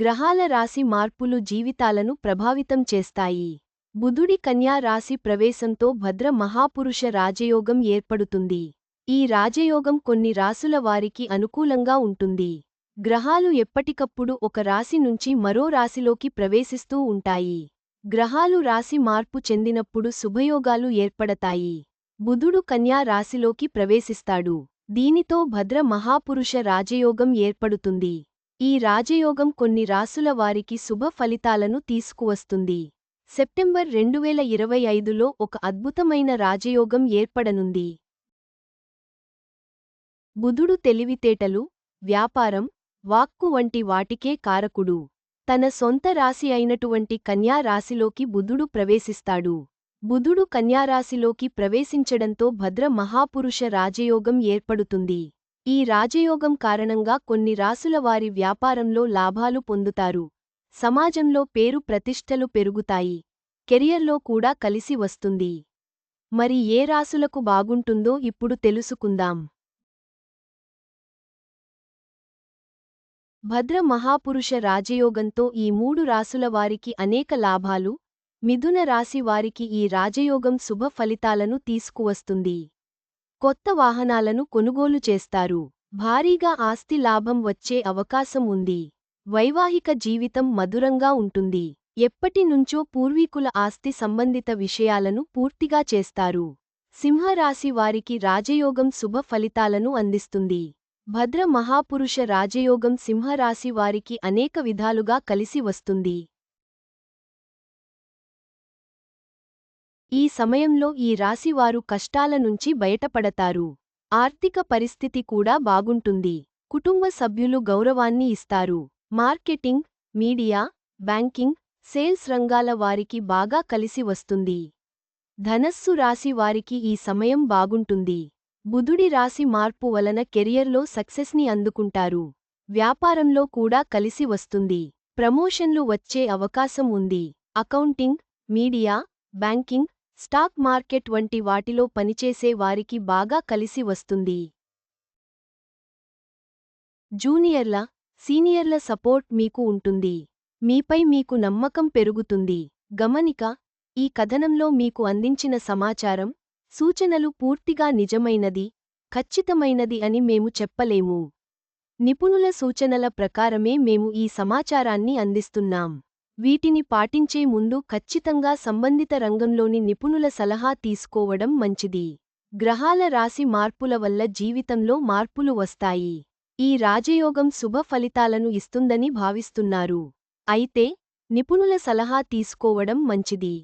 గ్రహాల రాశి మార్పులు జీవితాలను ప్రభావితం చేస్తాయి. బుధుడి కన్యా రాశి ప్రవేశంతో భద్ర మహాపురుష రాజయోగం ఏర్పడుతుంది. ఈ రాజయోగం కొన్ని రాసుల వారికి అనుకూలంగా ఉంటుంది. గ్రహాలు ఎప్పటికప్పుడు ఒక రాశి నుంచి మరో రాశిలోకి ప్రవేశిస్తూ ఉంటాయి. గ్రహాలు రాశి మార్పు చెందినప్పుడు శుభయోగాలు ఏర్పడతాయి. బుధుడు కన్యా రాశిలోకి ప్రవేశిస్తాడు. దీనితో భద్ర మహాపురుష రాజయోగం ఏర్పడుతుంది. ఈ రాజయోగం కొన్ని రాసుల వారికి శుభ ఫలితాలను తీసుకువస్తుంది. సెప్టెంబర్ రెండువేల ఇరవై ఐదులో ఒక అద్భుతమైన రాజయోగం ఏర్పడనుంది. బుధుడు తెలివితేటలు వ్యాపారం వాక్కు వంటి వాటికే కారకుడు. తన సొంత రాశి అయినటువంటి కన్యా రాశిలోకి బుధుడు ప్రవేశిస్తాడు. బుధుడు కన్యారాశిలోకి ప్రవేశించడంతో భద్ర మహాపురుష రాజయోగం ఏర్పడుతుంది. ఈ రాజయోగం కారణంగా కొన్ని రాసుల వారి వ్యాపారంలో లాభాలు పొందుతారు. సమాజంలో పేరు ప్రతిష్టలు పెరుగుతాయి. కెరియర్లో కూడా కలిసి వస్తుంది. మరి ఏ రాసులకు బాగుంటుందో ఇప్పుడు తెలుసుకుందాం. భద్ర మహాపురుష రాజయోగంతో ఈ మూడు రాసుల వారికి అనేక లాభాలు మిథున రాశి వారికి ఈ రాజయోగం శుభ ఫలితాలను తీసుకువస్తుంది. కొత్త వాహనాలను కొనుగోలు చేస్తారు. భారీగా ఆస్తి లాభం వచ్చే అవకాశం ఉంది. వైవాహిక జీవితం మధురంగా ఉంటుంది. ఎప్పటినుంచో పూర్వీకుల ఆస్తి సంబంధిత విషయాలను పూర్తిగా చేస్తారు. సింహరాశి వారికి రాజయోగం శుభ ఫలితాలను అందిస్తుంది. భద్ర మహాపురుష రాజయోగం సింహరాశి వారికి అనేక విధాలుగా కలిసి వస్తుంది. ఈ సమయంలో ఈ రాశివారు కష్టాల నుంచి బయటపడతారు. ఆర్థిక పరిస్థితి కూడా బాగుంటుంది. కుటుంబ సభ్యులు గౌరవాన్ని ఇస్తారు. మార్కెటింగ్ మీడియా బ్యాంకింగ్ సేల్స్ రంగాల వారికి బాగా కలిసి వస్తుంది. ధనస్సు రాశి వారికి ఈ సమయం బాగుంటుంది. బుధుడి రాశి మార్పు వలన కెరియర్లో సక్సెస్ని అందుకుంటారు. వ్యాపారంలో కూడా కలిసి వస్తుంది. ప్రమోషన్లు వచ్చే అవకాశం ఉంది. Accounting media banking stock market వంటి వాటిలో పనిచేసే వారికి బాగా కలిసి వస్తుంది. జూనియర్ల సీనియర్ల సపోర్ట్ మీకు ఉంటుంది. మీపై మీకు నమ్మకం పెరుగుతుంది. గమనిక ఈ కథనంలో మీకు అందించిన సమాచారం సూచనలు పూర్తిగా నిజమైనది ఖచ్చితమైనది అని మేము చెప్పలేము. నిపుణుల సూచనల ప్రకారమే మేము ఈ సమాచారాన్ని అందిస్తున్నాం. వీటిని పాటించే ముందు ఖచ్చితంగా సంబంధిత రంగంలోని నిపుణుల సలహా తీసుకోవడం మంచిది. గ్రహాల రాశి మార్పుల వల్ల జీవితంలో మార్పులు వస్తాయి. ఈ రాజయోగం శుభ ఫలితాలను ఇస్తుందని భావిస్తున్నారు. అయితే నిపుణుల సలహా తీసుకోవడం మంచిది.